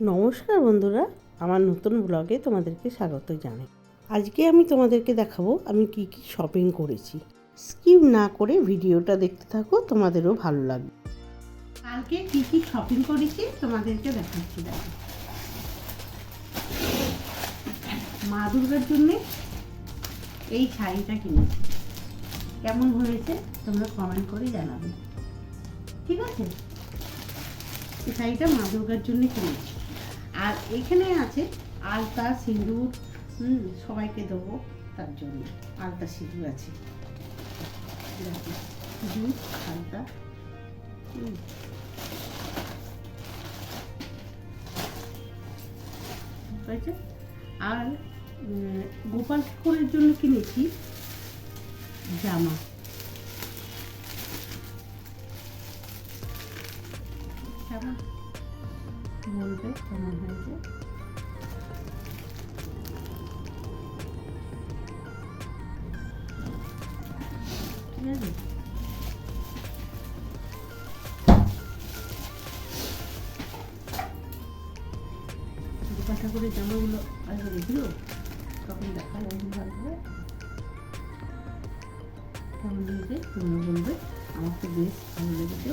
নমস্কার বন্ধুরা, আমার নতুন ব্লগে তোমাদেরকে স্বাগত জানাই। আজকে আমি তোমাদেরকে দেখাবো আমি কি কি শপিং করেছি। স্কিপ না করে ভিডিওটা দেখতে থাকো, তোমাদেরও ভালো লাগবে। কালকে কি কি শপিং করেছি তোমাদেরকে দেখাচ্ছি, দেখো। মা দুর্গার জন্যে এই শাড়িটা কিনেছি। কেমন হয়েছে তোমরা কমেন্ট করে জানাবে। ঠিক আছে? এই শাড়িটা মা দুর্গার জন্য কিনেছি। আর এখানে আছে আলতা, সিঁদুর, হুম, সবাইকে দেবো তার জন্য। আলতা, সিঁদুর আছে। সিঁদুর, আলতা আর গোপাল ঠাকুরের জন্য কিনেছি জামা। কেমন বলবে? কেমন হয়েছে ঠিক আছে? জামাগুলো আগে দেখল তখন দেখা যাবে ভালোভাবে কেমন হয়েছে? তোমরা বলবে। আমার তো বেশ ভালো লেগেছে।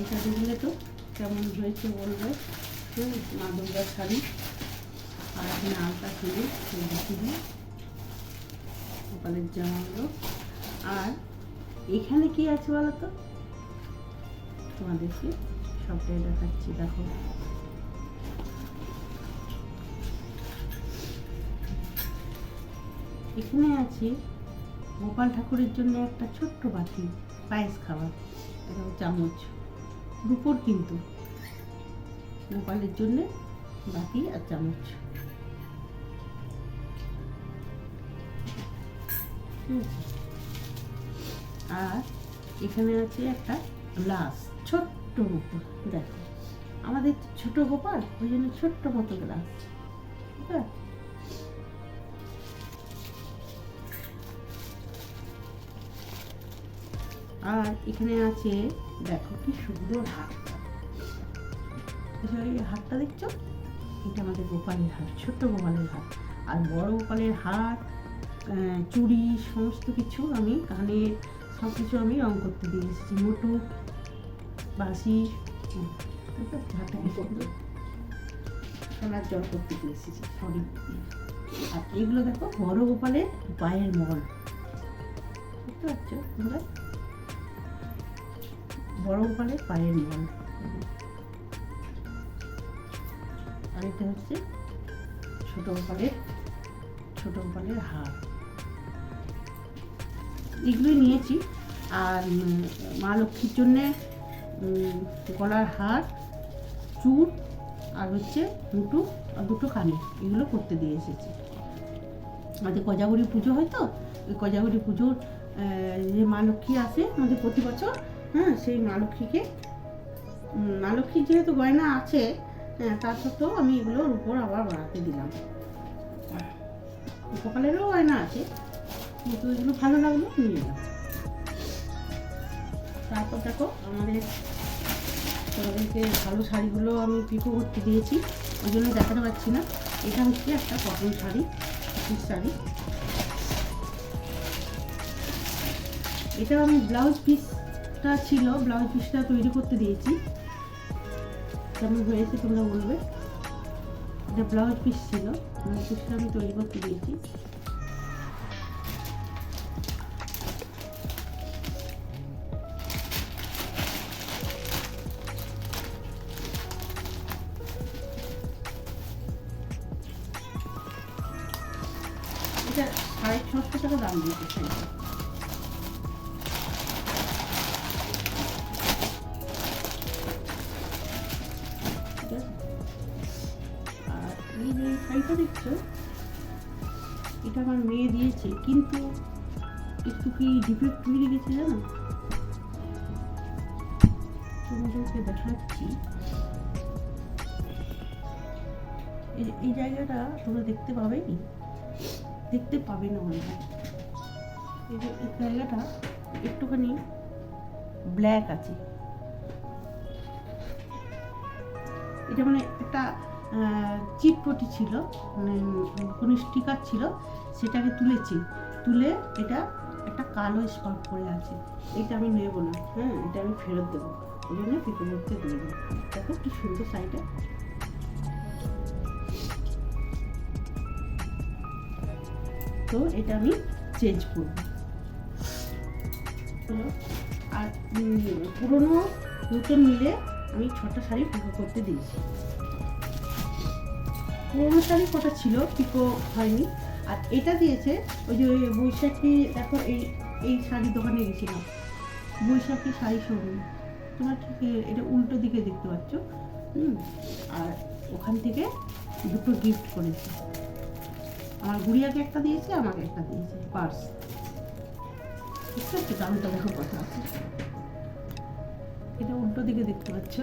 শাড়িটা দেখলে তো কেমন হয়েছে বলবে? মা দুর্গার শাড়ি আর এখানে আলতা কিনে কিনে সকালের জামাগুলো আর এখানে কি আছে বলো তো? তোমাদেরকে সবটাই দেখাচ্ছি, দেখো। এখানে আছে গোপাল ঠাকুরের জন্য একটা ছোট্ট বাটি, পায়েস খাবার এটা চামচ। রুপোর কিন্তু। গোপালের জন্য বাটি আর চামচ। আর এখানে আছে একটা গ্লাস, ছোট্ট মতো, দেখো। আমাদের ছোট গোপাল, ওই জন্য ছোট্ট মতো গ্লাস। ঠিক আছে? আর এখানে আছে, দেখো কি সুন্দর হাতটা। এই হাতটা দেখছ? এটা আমাদের গোপালের হাত, ছোট্ট গোপালের হাত। আর বড় গোপালের হাত চুড়ি, সমস্ত কিছু আমি কানে সব কিছু আমি রং করতে দিয়ে এসেছি। মোটু বাসি হাতটা জল করতে দিয়ে এসেছি, সরি। আর এগুলো দেখো, বড় গোপালের পায়ের মল। বুঝতে পারছ তোমরা? বড় গোপালের পায়ের মল আর এটা হচ্ছে ছোট গোপালের ছোট গোপালের হার। এগুলোই নিয়েছি। আর মা লক্ষ্মীর জন্যে গলার হার চুর আর হচ্ছে মুটু আর দুটো কানে এগুলো করতে দিয়ে এসেছি। আমাদের কজাগরি পুজো হয় তো? ওই কজাগরি পুজোর যে মা লক্ষ্মী আসে আমাদের প্রতি বছর হ্যাঁ সেই মা লক্ষ্মীকে। মা লক্ষ্মীর যেহেতু গয়না আছে হ্যাঁ তার সত্ত্বেও আমি এগুলোর উপর আবার বাড়াতে দিলাম। উপকালেরও গয়না আছে, কিন্তু এগুলো ভালো লাগল নিয়ে নিলাম। তারপর দেখো, আমাদের তোমাদেরকে ভালো শাড়িগুলো আমি পিকো করতে দিয়েছি, ওই জন্য দেখাতে পারছি না। এটা হচ্ছে একটা কটন শাড়ি সুতির শাড়ি। এটা আমি ব্লাউজ পিসটা ছিল ব্লাউজ পিসটা তৈরি করতে দিয়েছি। কেমন হয়েছে তোমরা বলবে? এটা ব্লাউজ পিস ছিল ব্লাউজ পিসটা আমি তৈরি করতে দিয়েছি। এটা সাড়ে ছশো টাকা দাম দিয়েছে শাড়িটা দেখছ? এটা আমার মেয়ে দিয়েছে কিন্তু একটু কি ডিফেক্ট বেরিয়ে গেছে জানো? তোমাদেরকে দেখাচ্ছি। এই জায়গাটা তোমরা দেখতে পাবে কি দেখতে পাবে না মনে। হয় এই জায়গাটা একটুখানি ব্ল্যাক আছে। এটা মানে একটা চিটপটি ছিল মানে কোনো স্টিকার ছিল, সেটাকে তুলেছি। তুলে এটা একটা কালো স্পট পড়ে আছে। এটা আমি নেব না হ্যাঁ এটা আমি ফেরত দেবো। ওই জন্য পিকো করতে দিয়ে দিই দেখো কি সুন্দর শাড়িটা তো এটা আমি চেঞ্জ করব। আর পুরনো নতুন মিলে আমি ছটা শাড়ি পিকো করতে দিয়েছি। পুরোনো কটা ছিল পিকো হয়নি। আর এটা দিয়েছে ওই যে ওই বৈশাখী, দেখো এই এই শাড়ি দোকানে গেছিলাম। বৈশাখী শাড়ি শোরুম তোমার ঠিক, এটা উল্টো দিকে দেখতে পাচ্ছ। হুম, আর ওখান থেকে দুটো গিফট করেছে। আমার গুড়িয়াকে একটা দিয়েছে, আমাকে একটা দিয়েছে পার্স বুঝতে পারছ দামটা দেখো কথা আছে। এটা উল্টো দিকে দেখতে পাচ্ছ।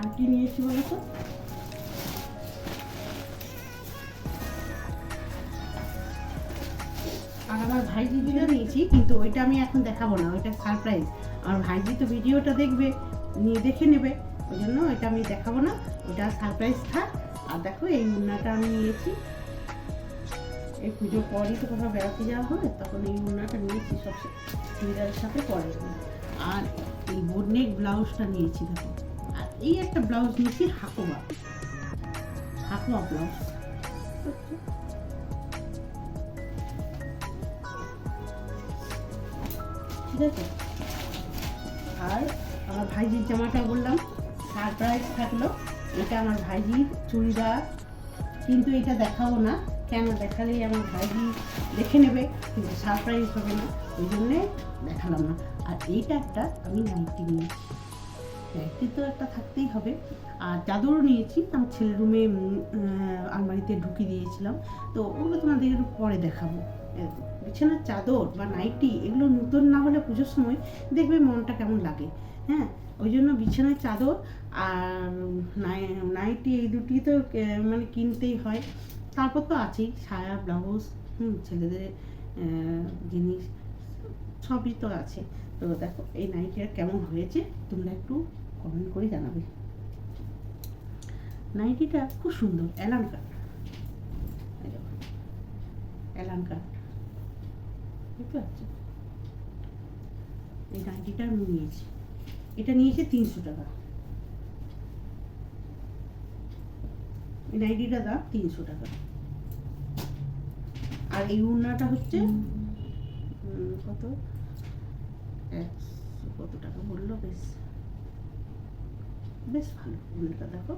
আর কি নিয়েছি বলো তো আর আমার ভাইজি দুটো নিয়েছি, কিন্তু ওইটা আমি এখন দেখাবো না, ওইটা সারপ্রাইজ আমার ভাইজি তো ভিডিওটা দেখবে, নিয়ে দেখে নেবে, ওই জন্য এটা আমি দেখাবো না ওটা সারপ্রাইজ থাক। আর দেখো এই উন্নাটা আমি নিয়েছি। এই পুজোর পরই তো কোথাও বেড়াতে যাওয়া হবে তখন এই উন্নাটা নিয়েছি সব চুড়িদারের সাথে পরে। আর এই বোর্ডনেক ব্লাউজটা নিয়েছি, দেখো। এই একটা ব্লাউজ নিয়েছি হাকোবা হাকোয়া ব্লাউজ। ঠিক আছে? আর আমার ভাইজির জামাটা বললাম সারপ্রাইজ থাকল। এটা আমার ভাইজির চুড়িদার। কিন্তু এটা দেখাবো না, কেন দেখালেই আমার ভাইজি দেখে নেবে, কিন্তু সারপ্রাইজ হবে না। ওই জন্যে দেখালাম না। আর এইটা একটা আমি নাইটি নিয়েছি। নাইটি তো একটা থাকতেই হবে। আর চাদরও নিয়েছি আমার ছেলের রুমে আলমারিতে ঢুকিয়ে দিয়েছিলাম। তো ওগুলো তোমাদের পরে দেখাবো। বিছানার চাদর বা নাইটি, এগুলো নতুন না হলে পুজোর সময় দেখবে মনটা কেমন লাগে। হ্যাঁ ওই জন্য বিছানার চাদর আর নাই- নাইটি এই দুটি তো মানে কিনতেই হয়। তারপর তো আছেই, সায়া, ব্লাউজ, হুম, ছেলেদের জিনিস, সবই তো আছে। তো দেখো এই নাইটিটা কেমন হয়েছে তোমরা একটু কমেন্ট করে জানাবে। নাইটিটা খুব সুন্দর অ্যালান কাট। অ্যালান কাট। বুঝতে পারছ এই নাইটিটা আমি নিয়েছি। এটা নিয়েছে তিনশো টাকা। এই নাইটিটা দাম তিনশো টাকা। আর এই উন্নাটা হচ্ছে কত? একশো কত টাকা বলল, বেশ। বেশ ভালো উন্নাটা দেখো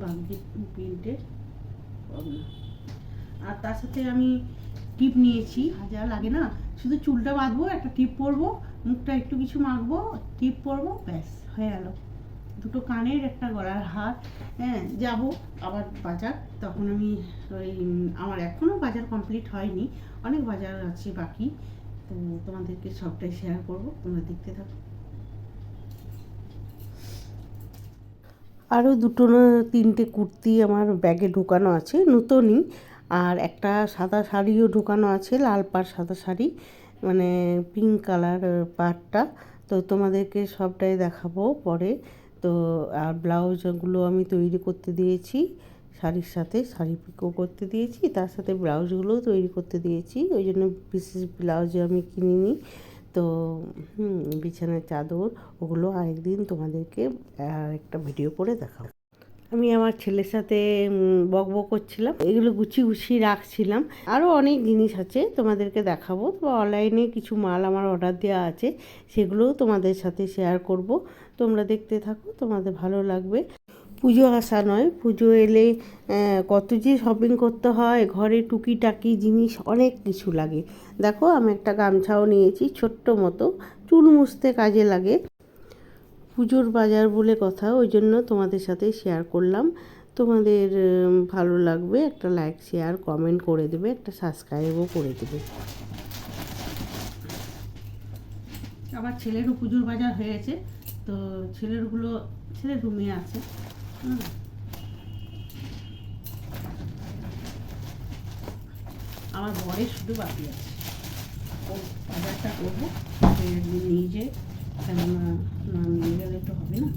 বাঙ্গি প্রিন্টের আর তার সাথে আমি টিপ নিয়েছি, হাজার লাগে না? শুধু চুলটা বাঁধবো, একটা টিপ পরবো, মুখটা একটু কিছু মাখবো, টিপ পরবো, ব্যাস, হয়ে গেল। দুটো কানের, একটা গলার হার হ্যাঁ যাব আবার বাজার। তখন আমি ওই, আমার এখনও বাজার কমপ্লিট হয়নি, অনেক বাজার আছে বাকি। তো তোমাদেরকে সবটাই শেয়ার করব, তোমরা দেখতে থাকো। আরও দুটো না তিনটে কুর্তি আমার ব্যাগে ঢোকানো আছে, নতুনই। আর একটা সাদা শাড়িও ঢোকানো আছে, লাল পাড় সাদা শাড়ি মানে পিঙ্ক কালার পাড়টা। তো তোমাদেরকে সবটাই দেখাবো পরে। তো, আর ব্লাউজগুলো আমি তৈরি করতে দিয়েছি। শাড়ির সাথে শাড়ি পিকো করতে দিয়েছি তার সাথে ব্লাউজগুলোও তৈরি করতে দিয়েছি ওই জন্য বিশেষ ব্লাউজ আমি কিনিনি। তো বিছানার চাদর ওগুলো আরেকদিন তোমাদেরকে একটা ভিডিও করে দেখাবো। আমি আমার ছেলের সাথে উম, বক বক করছিলাম এগুলো গুছিয়ে গুছিয়ে রাখছিলাম। আরও অনেক জিনিস আছে তোমাদেরকে দেখাবো তো অনলাইনে কিছু মাল আমার অর্ডার দেওয়া আছে সেগুলোও তোমাদের সাথে শেয়ার করব। তোমরা দেখতে থাকো তোমাদের ভালো লাগবে। পুজো আসা নয়। পুজো এলে কত যে শপিং করতে হয়, ঘরে টুকিটাকি জিনিস, অনেক কিছু লাগে। দেখো, আমি একটা গামছাও নিয়েছি, ছোট্ট মতো, চুল মুছতে কাজে লাগে। পুজোর বাজার বলে কথা, ওই জন্য তোমাদের সাথে শেয়ার করলাম। তোমাদের ভালো লাগবে, একটা লাইক শেয়ার কমেন্ট করে দেবে, একটা সাবস্ক্রাইবও করে দেবে। আমার ছেলেরও পুজোর বাজার হয়েছে তো ছেলেরগুলো ছেলে রুমে আছে। আমার ঘরে শুধু বাকি আছে। ও বাজারটা করব। নিয়ে যে কেননা না নিয়ে গেলে তো হবে না।